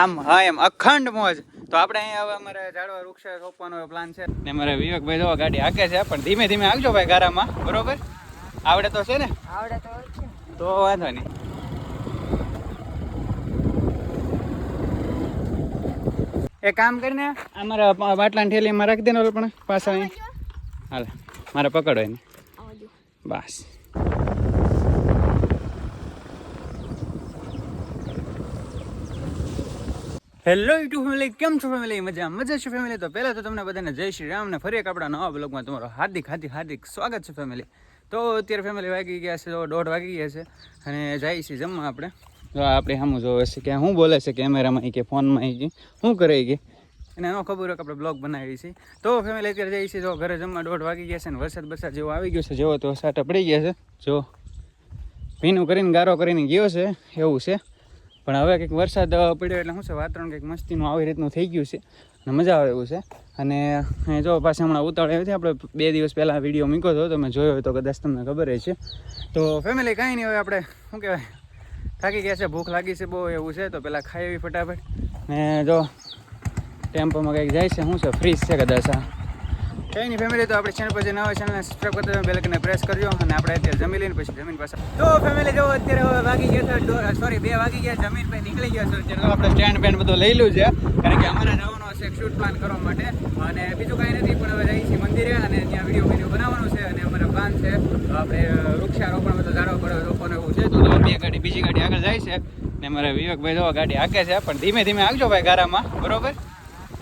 આમ હા એમ અખંડ મોજ. તો આપણે અહીંયા હવે અમારે ઝાડવા વૃક્ષ રોપવાનો પ્લાન છે. ને અમારે વિવેકભાઈ જોવા ગાડી હાકે છે પણ ધીમે ધીમે આવજો ભાઈ ગારામાં બરોબર? આવડે તો છે ને? આવડે તો. તો વાંધો નહીં. એ કામ કરીને અમારા બાટલાની ઠેલીમાં રાખી દેને ઓલો પણ પાછા હાલે મારે પકડો એને બસ. હેલો યુટ્યુબ ફેમિલી કેમ છો ફેમિલી મજા મજા છે ફેમિલી તો પહેલાં તો તમને બધાને જય શ્રી રામ ને ફરી એક આપણા નવા બ્લોગમાં તમારો હાર્દિક હાર્દિક હાર્દિક સ્વાગત છે ફેમિલી તો અત્યારે ફેમિલી વાગી ગયા છે, તો દોઢ વાગી ગયા છે અને જાય છે જમવા આપણે. તો આપણે સામું જોવે છે કે શું બોલે છે કેમેરામાં કે ફોનમાં કે શું કરે ગઈ કે. એને ખબર હોય કે આપણે બ્લોગ બનાવી છીએ તો ફેમિલી અત્યારે જઈએ છીએ તો ઘરે જમવા દોઢ વાગી ગયા છે ને વરસાદ બરસાદ જેવો આવી ગયો છે, જેવો તો સાટા પડી ગયા છે. જો ભીનું કરીને ગારો કરીને ગયો છે, એવું છે. પણ હવે કંઈક વરસાદ પડ્યો એટલે શું છે, વાતાવરણ કંઈક મસ્તીનું આવી રીતનું થઈ ગયું છે. અને મજા આવે એવું છે. અને જો પાછા હમણાં ઉતાવળ આવી હતી આપણે બે દિવસ પહેલાં વીડિયો મૂક્યો હતો, તમે જોયો હોય તો કદાચ તમને ખબર છે તો ફેમિલી કાંઈ નહીં, હવે આપણે, શું કહેવાય, થાકી ગયા છે, ભૂખ લાગી છે બહુ એવું છે, તો પહેલાં ખાઈ એવી ફટાફટ. ને જો, ટેમ્પોમાં કંઈક જાય છે, શું છે, ફ્રીજ છે કદાચ આ કંઈ ફેમિલી તો આપણે ચેનલ પર જે નવા ચેનલને સબસ્ક્રાઈબ કરતા બેલ આઇકનને પ્રેસ કરજો અને આપણે અત્યારે જમી લઈને પછી જમીન પાસે તો ફેમિલી જો અત્યારે હવે વાગી ગયા તો સોરી બે વાગી ગયા, જમીન પર નીકળી ગયા છે આપણે સ્ટેન્ડ પેન બધું લઈ લઉં છે, કારણ કે અમારે નવાનો છે શૂટ પ્લાન કરવા માટે. અને બીજું કાંઈ નથી, પણ હવે જઈએ છીએ મંદિરે અને ત્યાં વીડિયો વીડિયો બનાવવાનો છે અને અમારા પ્લાન છે, આપણે વૃક્ષારોપણ બધું ઝાડવા પડે રોપવાનું એવું છે, તો બે ગાડી, બીજી ગાડી આગળ જાય છે. ને મારા વિવેકભાઈ જો ગાડી હાકે છે, પણ ધીમે ધીમે આગજો ભાઈ ગારામાં, બરોબર?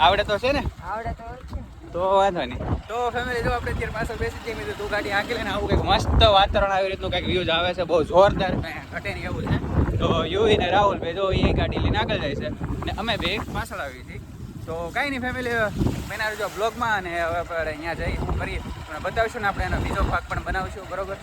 આવડે તો છે ને? આવડે તો. તો વાંધો નહીં. તો ફેમિલી જો આપણે અત્યારે પાછળ બેસી જઈએ મેં તું ગાડી આંકી લઈને આવું કંઈક મસ્ત વાતાવરણ આવી રીતનું કંઈક વ્યૂઝ આવે છે, બહુ જોરદાર ઘટે નહીં એવું છે. તો યુવી ને રાહુલ ભાઈ, જો એ ગાડી લઈને આગળ જાય છે. ને અમે બે પાછળ આવી હતી તો કાંઈ નહીં ફેમિલી બેના જો બ્લોગમાં અને હવે આપણે અહીંયા જઈ શું કરીએ બતાવીશું ને આપણે એનો બીજો ભાગ પણ બનાવીશું, બરોબર?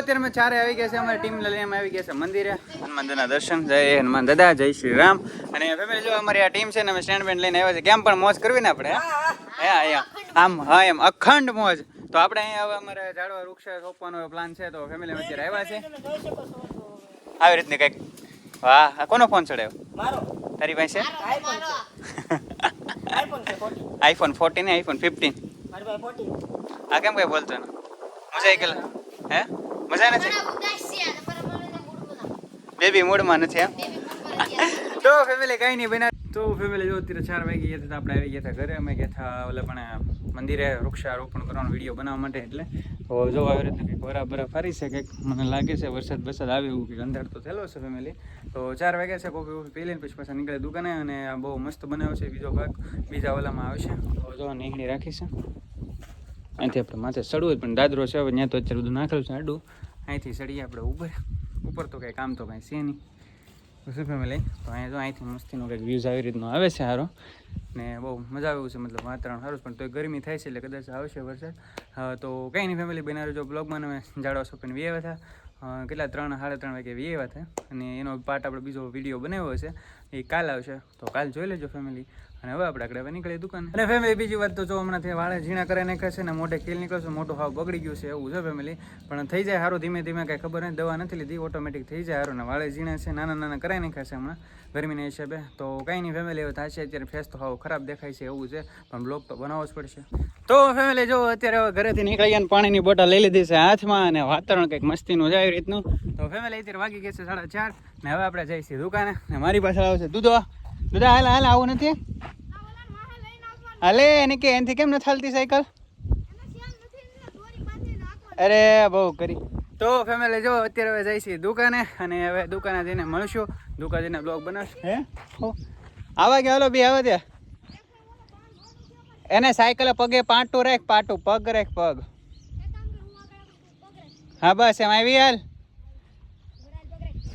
અત્યારે અમે ચારે આવી ગયા છે. અમારી ટીમ લઈને અમે આવી ગયા છે મંદિરે. હનુમાન દાદાના દર્શન જય હનુમાન દાદા જય શ્રી રામ. અને ફેમિલી જો અમારી આ ટીમ છે ને અમે સ્ટેન્ડ બેન્ડ લઈને આવ્યા છે કેમ પણ મોજ કરવી ને આપણે હે? અહીંયા આમ હા એમ. અખંડ મોજ. તો આપણે અહીંયા હવે અમારે ઝાડવા વૃક્ષ રોપવાનો પ્લાન છે. તો ફેમિલી અત્યારે આવ્યા છે આવી રીતની કંઈક. વાહ આ કોનો ફોન ચડાવ્યો મારો. તારી પાસે? આઈફોન છે iPhone iPhone fourteen iPhone fifteen મારી પાસે 14 આ કેમ કઈ બોલતો મજા આવી ગયેલા હે? મજા નથી? બેબી મૂડમાં નથી એમ? તો. ફેમિલી કઈ નહીં બના તો ફેમિલી જો અત્યારે ચાર વાગી ગયા હતા આપણે આવી ગયા હતા ઘરે. અમે ગયા હતા ઓલે પણ મંદિરે વૃક્ષારોપણ કરવાનો વીડિયો બનાવવા માટે એટલે. જો આવી રીતે કંઈક બરા બરા ફરી છે કંઈક મને લાગે છે વરસાદ વરસાદ આવે એવું કંઈક અંધાર તો થયેલો છે ફેમિલી તો ચાર વાગ્યા છે કોફી કોફી પી લઈને પછી પાછા નીકળે દુકાને અને બહુ મસ્ત બનાવ્યો છે બીજો ભાગ બીજા ઓલામાં આવશે. તો જો નીકળી રાખી છે. અહીંથી આપણે માથે ચડવું જ પણ દાદરો છે, હવે ત્યાં તો અત્યારે બધું નાખેલું છે આડું. અહીંથી ચડીએ આપણે ઉપર. ઉપર તો કંઈ કામ તો કાંઈ છે નહીં. શું ફેમિલી? તો અહીંયા જો અહીંથી મસ્તીનો કંઈક વ્યૂઝ આવી રીતનો આવે છે સારો ને બહુ મજા આવે છે, મતલબ વાતાવરણ સારું પણ તોય ગરમી થાય છે એટલે કદાચ આવશે વરસાદ. તો કંઈ નહીં ફેમિલી બનાવ્યો જો બ્લોગમાં અમે ઝાડવા સોંપીને વી આવ્યા હતા. કેટલા? ત્રણ, સાડા ત્રણ વાગે વી આવ્યા હતા. અને એનો પાર્ટ આપણે બીજો વીડિયો બનાવ્યો છે એ કાલ આવશે. તો કાલ જોઈ લેજો ફેમિલી અને હવે આપણે આગળ નીકળીએ દુકાન. અને ફેમિલી બીજી વાત તો જો હમણાંથી વાળે ઝીણા કરે નાખે છે ને મોઢે ખીલ નીકળશે મોટો હાવ બગડી ગયું છે એવું છે ફેમિલી પણ થઈ જાય સારું ધીમે ધીમે કાંઈ ખબર નહીં દવા નથી લીધી ઓટોમેટિક થઈ જાય સારું ને વાળે ઝીણા છે, નાના નાના કરાઈ નાખ્યા છે હમણાં, ગરમીના હિસાબે. તો કાંઈ નહીં ફેમિલી હવે થશે અત્યારે ફેસ તો હાવ ખરાબ દેખાય છે એવું છે, પણ બ્લોગ તો બનાવવો જ પડશે. તો ફેમિલી જો અત્યારે હવે ઘરેથી નીકળી ગયા પાણીની બોટલ લઈ લીધી છે હાથમાં, અને વાતાવરણ કંઈક મસ્તીનું જાય રીતનું. તો ફેમિલી અત્યારે વાગી ગયા છે સાડા ચાર. ને હવે આપણે જઈશું દુકાને. ને મારી પાસે આવશે દૂધો દૂધા હાલ હાલ આવું નથી? હાલે એને કે એનથી કેમ નથી હાલતી સાયકલ? અરે બહુ કરી. તો ફેમિલી જો અત્યારે હવે જઈશી દુકાને અને હવે દુકાને જઈને મળશું. દુકાન જઈને બ્લોગ બનાવશું. હે. આવા ગયા હાલો બી આવે ત્યાં એને સાયકલ પગે પાટું રાખ પાટું પગ રાખ પગ. હા બસ એમ આવી હાલ.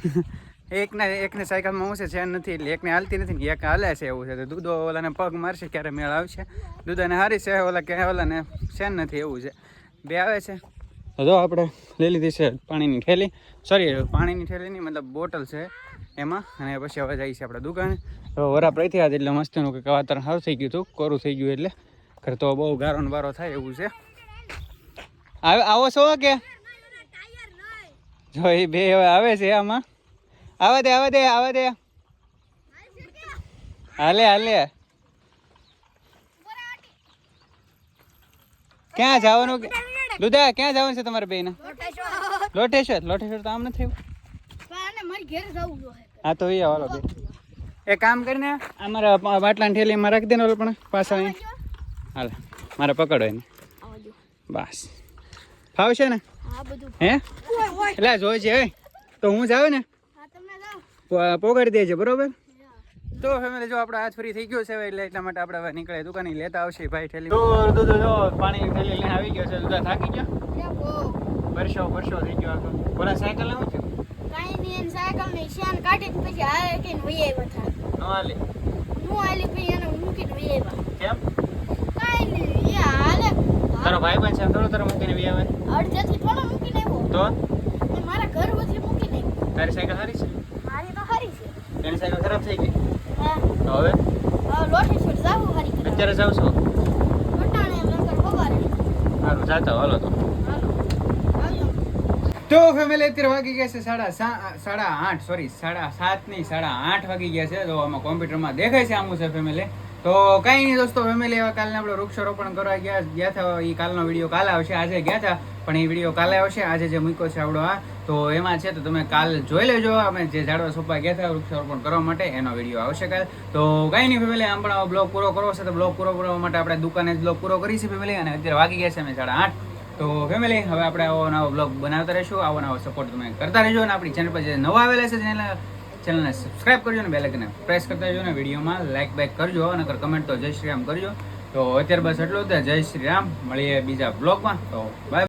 એકને એકને સાયકલમાં હું છે ચેન નથી એટલે એકને હાલતી નથી ને એક હાલે છે એવું છે. તો દૂધો ઓલાને પગ મારશે ક્યારે મેળ આવશે. દૂધાને હારી છે ઓલા કે ઓલાને ચેન નથી એવું છે. બે આવે છે. તો જો આપણે લઈ લીધી છે પાણીની થેલી. સોરી પાણીની થેલી નહીં મતલબ બોટલ છે એમાં. અને પછી હવે જઈએ છીએ આપણે દુકાને. હવે વરાપ રહી થયા એટલે મસ્તનું કે વાતાવરણ સારું થઈ ગયું હતું. કોરું થઈ ગયું એટલે ઘર તો બહુ ગારો ને બારો થાય એવું છે. આવે આવો છો કે? જો એ બે હવે આવે છે આમાં. આવે દે આવે દે આવે દે. હાલે હાલે. ક્યાં જવાનું દુધા ક્યાં જવાનું છે તમારે બેન લોટેશ્વર લોટેશ્વર તો આમ નથી હા તો એ હાલો બે. એ કામ કરીને અમારા બાટલાની ઠેલીમાં રાખી દેને ઓલો પણ પાછા અહીં હાલે મારે પકડો એને. બસ. ફાવશે ને? હે એટલે જોઈ છે તો હું જાવ ને? પોગાડી દેજે બરોબર? તો ફેમિલી જો આપણે હાથ ફ્રી થઈ ગયો છે એટલે એટલા માટે આપણે હવે નીકળે દુકાને લેતા આવશે ભાઈ ઠેલી. તો દૂધ જો પાણી ઠેલી લઈને આવી ગયો છે. દુધા થાકી ગયો? વર્ષો વર્ષો થઈ ગયો આખો. બોલા સાયકલ લેવું છે? નો હાલે. કેમ? તારો ભાઈ પણ છે થોડો તારો મૂકીને વી આવે. અડધેથી થોડો મૂકીને આવ્યો. તો? ને મારા ઘર પછી મૂકીને આવ્યો. તારી સાયકલ તો હારી છે? એની સાયકલ ખરાબ થઈ ગઈ. હા. હવે. અત્યારે જાવ છો સારું જાતા હાલો તો. તો ફેમિલી અત્યારે વાગી ગયા છે સાડા સા- સાડા આઠ સોરી સાડા સાત નહીં સાડા આઠ વાગી ગયા છે. તો આમાં કોમ્પ્યુટરમાં દેખાય છે આમું છે ફેમિલી તો કાંઈ નહીં દોસ્તો ફેમિલી હવે કાલને આપણે વૃક્ષારોપણ કરવા ગયા. ગયા હતા એ કાલનો વીડિયો કાલે આવશે, આજે ગયા હતા પણ એ વીડિયો કાલે આવશે, આજે જે મૂક્યો છે આપણો આ. તો એમાં છે, તો તમે કાલ જોઈ લેજો. અમે જે ઝાડવા સોંપવા ગયા હતા વૃક્ષારોપણ કરવા માટે, એનો વીડિયો આવશે કાલ. તો કઈ નહીં ફેમિલી આમ પણ બ્લોગ પૂરો કરવો છે, તો બ્લોગ પૂરો કરવા માટે આપણે દુકાને જ બ્લોગ પૂરો કરી છે ફેમિલી અને અત્યારે વાગી ગયા છે અમે સાડા આઠ. તો ફેમિલી હવે આપણે આવો નવો બ્લોગ બનાવતા રહીશું. આવો નવો સપોર્ટ તમે કરતા રહેજો, અને આપણી ચેનલ પર જે નવા આવેલા છે ચેનલ ચેનલને સબસ્ક્રાઇબ કરજો અને બેલેકને પ્રેસ કરતા જજો અને વિડીયોમાં લાઇક બેક કરજો અને કમેન્ટ તો જય શ્રી રામ કરજો. તો અત્યારે બસ એટલું જય શ્રી રામ. મળીએ બીજા બ્લોગમાં તો બાય